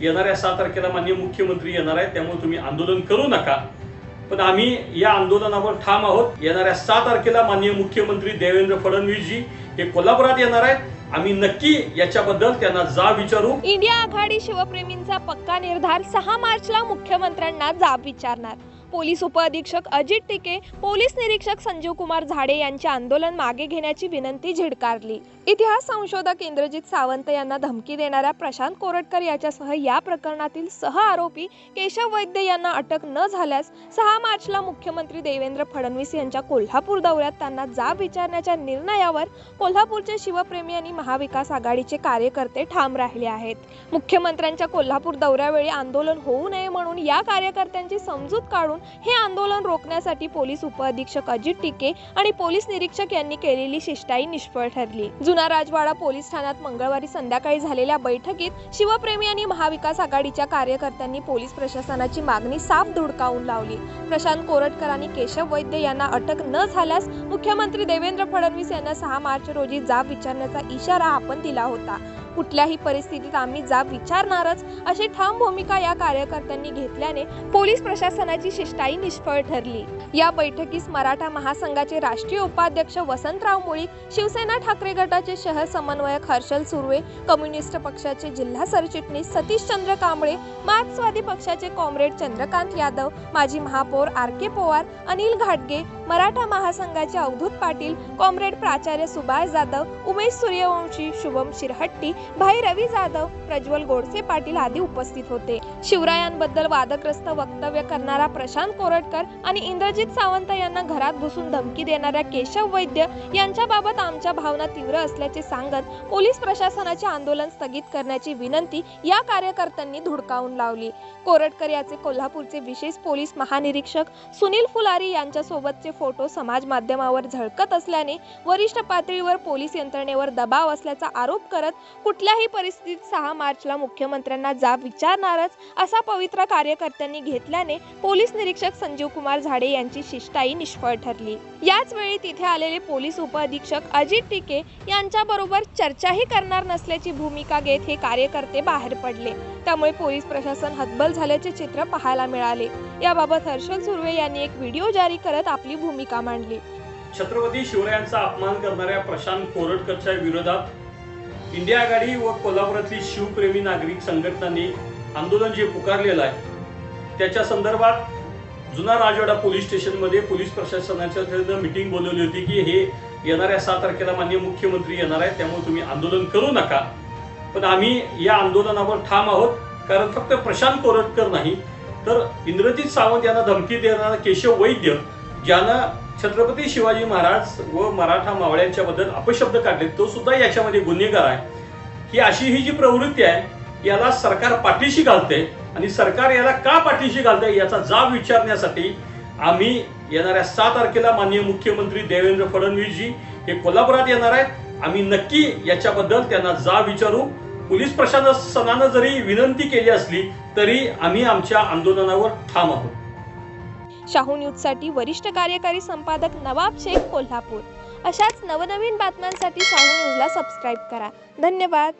येणाऱ्या सहा तारखेला माननीय मुख्यमंत्री येणार आहेत त्यामुळे तुम्ही आंदोलन करू नका. पण आम्ही या आंदोलनावर ठाम आहोत. येणाऱ्या सहा तारखेला माननीय मुख्यमंत्री देवेंद्र फडणवीसजी हे कोल्हापुरात येणार आहेत. आम्ही नक्की याच्याबद्दल त्यांना जा विचारू. इंडिया आघाडी शिवप्रेमींचा पक्का निर्धार सहा मार्चला मुख्यमंत्र्यांना जाब विचारणार. पोलीस उपअधीक्षक अजित टिके पोलीस निरीक्षक संजीव कुमार झाडे यांचे आंदोलन मागे घेण्याची विनंती झिडकारली. इतिहास संशोधक इंद्रजित सावंत यांना धमकी देणाऱ्या प्रशांत कोरटकर याच्यासह या प्रकरणातील सह आरोपी केशव वैद्य यांना अटक न झाल्यास सहा मार्चला मुख्यमंत्री देवेंद्र फडणवीस यांच्या कोल्हापूर दौऱ्यात त्यांना जाब विचारण्याच्या निर्णयावर कोल्हापूरचे शिवप्रेमी आणि महाविकास आघाडीचे कार्यकर्ते ठाम राहिले आहेत. मुख्यमंत्र्यांच्या कोल्हापूर दौऱ्यावेळी आंदोलन होऊ नये म्हणून या कार्यकर्त्यांची समजूत काढून हे आंदोलन रोखण्यासाठी पोलीस उपअधीक्षक अजित टिके आणि पोलीस निरीक्षक यांनी केलेली शिष्टाई निष्फळ ठरली. जुना राजवाडा पोलीस ठाण्यात मंगळवारी संध्याकाळी झालेल्या बैठकीत शिवप्रेमी आणि महाविकास आघाडीच्या कार्यकर्त्यांनी पोलीस प्रशासनाची मागणी साफ धुडकावून लावली. प्रशांत कोरटकर आणि केशव वैद्य यांना अटक न झाल्यास मुख्यमंत्री देवेंद्र फडणवीस यांना सहा मार्च रोजी जाब विचारण्याचा इशारा आपण दिला होता. कुठल्याही परिस्थितीत आम्ही जाब विचारणारच अशी ठाम भूमिका या कार्यकर्त्यांनी घेतल्याने पोलीस प्रशासनाची शिष्टाई निष्फळ ठरली. या बैठकीस मराठा महासंघाचे राष्ट्रीय उपाध्यक्ष वसंतराव मुळी शिवसेना ठाकरे गटाचे शहर समन्वयक हर्षल सुर्वे कम्युनिस्ट पक्षाचे जिल्हा सरचिटणीस सतीशचंद्र कांबळे मार्क्सवादी पक्षाचे कॉम्रेड चंद्रकांत यादव माजी महापौर आर के पवार अनिल घाटगे मराठा महासंघाचे अवधूत पाटील कॉम्रेड प्राचार्य सुभाष जाधव उमेश सूर्यवंशी शुभम शिरहट्टी भाई रवी जाधव प्रज्वल गोडसे पाटील आदी उपस्थित होते. शिवरायांबद्दल वादग्रस्त वक्तव्य करणारा प्रशांत कोरटकर आणि इंद्रजित सावंत यांना घरात घुसून धमकी देणाऱ्या केशव वैद्य यांच्याबाबत आमच्या भावना तीव्र असल्याचे सांगत पोलीस प्रशासनाचे आंदोलन स्थगित करण्याची विनंती या कार्यकर्त्यांनी धुडकावून लावली. कोरटकर याचे कोल्हापूरचे विशेष पोलीस महानिरीक्षक सुनील फुलारी यांच्यासोबतचे फोटो समाज माध्यमावर झळकत असल्याने वरिष्ठ पातळीवर पोलीस यंत्रणेवर दबाव असल्याचा आरोप करत कुठल्याही परिस्थितीत सहा मार्चला मुख्यमंत्र्यांना जाब विचारणारच असा पवित्रा कार्यकर्त्यांनी घेतल्याने पोलीस निरीक्षक संजीव कुमार झाडे यांची शिष्टाई निष्फळ ठरली. याच वेळी तिथे आलेले पोलीस उपअधीक्षक अजित टिके यांच्याबरोबर चर्चाही करणार नसल्याची भूमिका घेत हे कार्यकर्ते बाहेर पडले. त्यामुळे पोलीस प्रशासन हतबल झाल्याचे चित्र पाहायला मिळाले. याबाबत हर्षल सुर्वे यांनी एक व्हिडिओ जारी करत आपली भूमिका मांडली. छत्रपती शिवरायांचा अपमान करणाऱ्या प्रशांत कोरटकरच्या विरोधात इंडिया आघाडी व कोल्हापुरातली शिवप्रेमी नागरिक संघटनांनी आंदोलन जे पुकारलेलं आहे त्याच्या संदर्भात जुना राजवाडा पोलीस स्टेशनमध्ये पोलीस प्रशासनाच्या मिटिंग बोलवली होती की हे येणाऱ्या सात तारखेला माननीय मुख्यमंत्री येणार आहेत त्यामुळे तुम्ही आंदोलन करू नका. पण आम्ही या आंदोलनावर ठाम आहोत कारण फक्त प्रशांत कोरटकर नाही तर इंद्रजित सावंत यांना धमकी देणारा केशव वैद्य ज्यानं छत्रपती शिवाजी महाराज व मराठा मावळ्यांच्या बद्दल अपशब्द काढले तो सुद्धा याच्यामध्ये गुन्हेगार आहे. ही अशी ही जी प्रवृत्ती आहे याला सरकार पाठीशी घालते आणि सरकार याला का पाठीशी घालते याचा जाब विचारण्यासाठी आम्ही येणाऱ्या सहा तारखेला माननीय मुख्यमंत्री देवेंद्र फडणवीसजी हे कोल्हापुरात येणार आहेत. आम्ही नक्की याच्याबद्दल त्यांना जाब विचारू. पोलीस प्रशासनानं जरी विनंती केली असली तरी आम्ही आमच्या आंदोलनावर ठाम आहोत. शाहू न्यूजसाठी वरिष्ठ कार्यकारी संपादक नवाब शेख कोल्हापूर. अशाच नवनवीन बातम्यांसाठी शाहू न्यूजला सबस्क्राईब करा. धन्यवाद.